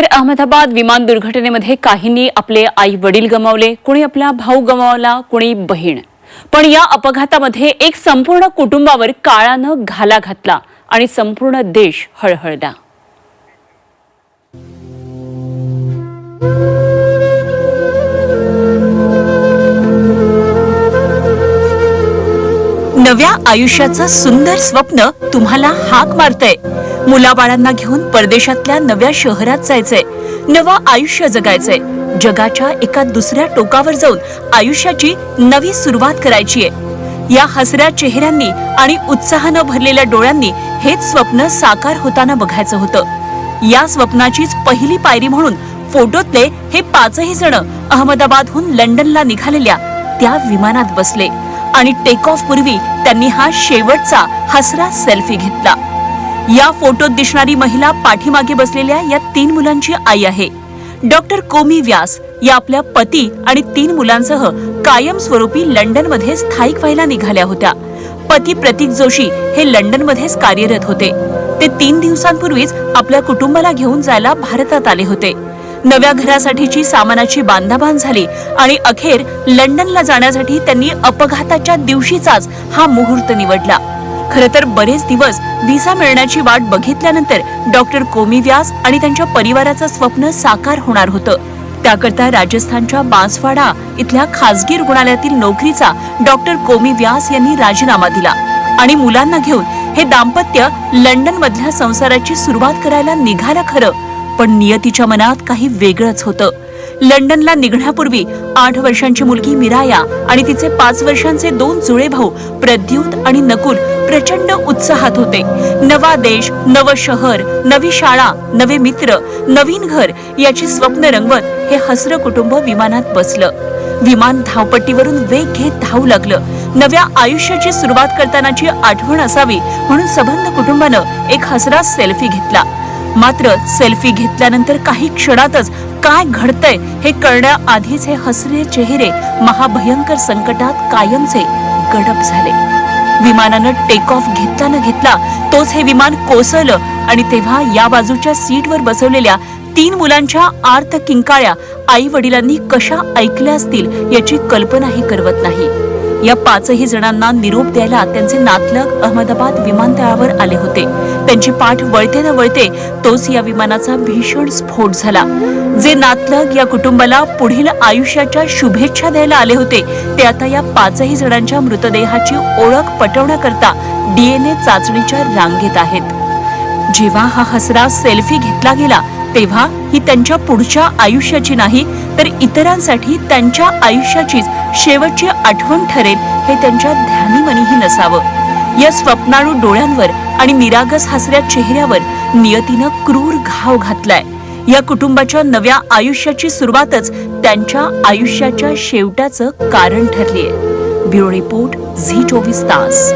तर अहमदाबाद विमान दुर्घटनेमध्ये काहींनी आपले आई वडील गमावले कोणी आपला भाऊ गमावला कोणी बहीण. पण या अपघातामध्ये एक संपूर्ण कुटुंबावर काळानं घाला घातला आणि संपूर्ण देश हळहळला. नव्या आयुष्याचं सुंदर स्वप्न तुम्हाला हाक मारतय. मुलाबाळांना घेऊन परदेशातल्या नव्या शहरात जायचंय नवं आयुष्य जगायचंय. जगाच्या एका दुसऱ्या टोकावर जाऊन आयुष्याची नवी सुरुवात करायची आहे या हसऱ्या चेहऱ्यांनी आणि उत्साहानं भरलेल्या डोळ्यांनी हेच स्वप्न साकार होताना बघायचं होतं. या स्वप्नाचीच पहिली पायरी म्हणून फोटोतले हे पाचही जण अहमदाबादहून लंडनला निघालेल्या त्या विमानात बसले आणि टेक ऑफ पूर्वी त्यांनी हा शेवटचा हसरा सेल्फी घेतला. या फोटोत दिसणारी महिला पाठीमागे बसलेल्या या तीन मुलांची आई आहे. डॉक्टर कोमी व्यास या आपल्या पती आणि तीन मुलांसह कायमस्वरूपी लंडनमध्ये स्थायिक व्हायला निघाल्या होत्या. पती प्रतीक जोशी हे लंडनमध्येच कार्यरत होते. ते तीन दिवसांपूर्वीच आपल्या कुटुंबाला घेऊन जायला भारतात आले होते. नव्या घरासाठीची सामानाची बांधाबांध झाली आणि अखेर लंडनला जाण्यासाठी त्यांनी अपघाताच्या दिवशीचाच हा मुहूर्त निवडला. खर तर बरेच दिवस व्हिसा मिळण्याची वाट बघितल्यानंतर डॉक्टर कोमी व्यास आणि त्यांच्या परिवाराचं स्वप्न साकार होणार होतं. त्याकरता राजस्थानच्या बांसवाडा इथल्या खासगी रुग्णालयातील नोकरीचा डॉक्टर कोमी व्यास यांनी राजीनामा दिला आणि मुलांना घेऊन हे दाम्पत्य लंडन मधल्या संसाराची सुरुवात करायला निघालं खरं पण नियतीच्या मनात काही वेगळंच होतं. लंडनला निघण्यापूर्वी आठ वर्षांची मुलगी मिराया आणि तिचे पाच वर्षांचे दोन जुळे भाऊ प्रद्युत आणि नकुल प्रचंड उत्साहात होते. नवा देश नवं शहर नवी शाळा नवे मित्र नवीन घर याची स्वप्न रंगवत हे हसरं कुटुंब विमानात बसलं. विमान धावपट्टीवरून वेग घेत धावू लागलं. नव्या आयुष्याची सुरुवात करतानाची आठवण असावी म्हणून सबंध कुटुंबानं एक हसरा सेल्फी घेतला. मात्र सेल्फी घेतल्यानंतर काही क्षणातच काय घडतंय हे कळण्याआधीच हे हसरे चेहरे महाभयंकर संकटात कायमचे गडप झाले. विमानानं टेक ऑफ घेतला न घेतला तोच हे विमान कोसळलं आणि तेव्हा या बाजूच्या सीटवर बसवलेल्या तीन मुलांच्या आर्त किंकाळ्या आई वडिलांनी कशा ऐकल्या असतील याची कल्पनाही करवत नाही. या पाचही जणांना निरोप द्यायला त्यांचे नातलग अहमदाबाद विमानतळावर आले होते. त्यांची पाठ वळते न वळते तोच या विमानाचा भीषण स्फोट झाला. जे नातलग या कुटुंबाला पुढील आयुष्याच्या शुभेच्छा द्यायला आले होते ते आता या पाचही जणांच्या मृतदेहाची ओळख पटवण्याकरता डीएनए चाचणीच्या रांगेत आहेत. जेव्हा हा हसरा सेल्फी घेतला गेला तेव्हा ही त्यांच्या पुढच्या आयुष्याची नाही तर इतरांसाठी त्यांच्या आयुष्याचीच शेवटची आठवण ठरेल हे त्यांच्या ध्यानीमनीही नसावं. या स्वप्नाळू डोळ्यांवर आणि निरागस हसऱ्या चेहऱ्यावर नियतीनं क्रूर घाव घातलाय. या कुटुंबाच्या नव्या आयुष्याची सुरुवातच त्यांच्या आयुष्याच्या शेवटाचं कारण ठरलीय. ब्युरो रिपोर्ट झी चोवीस तास.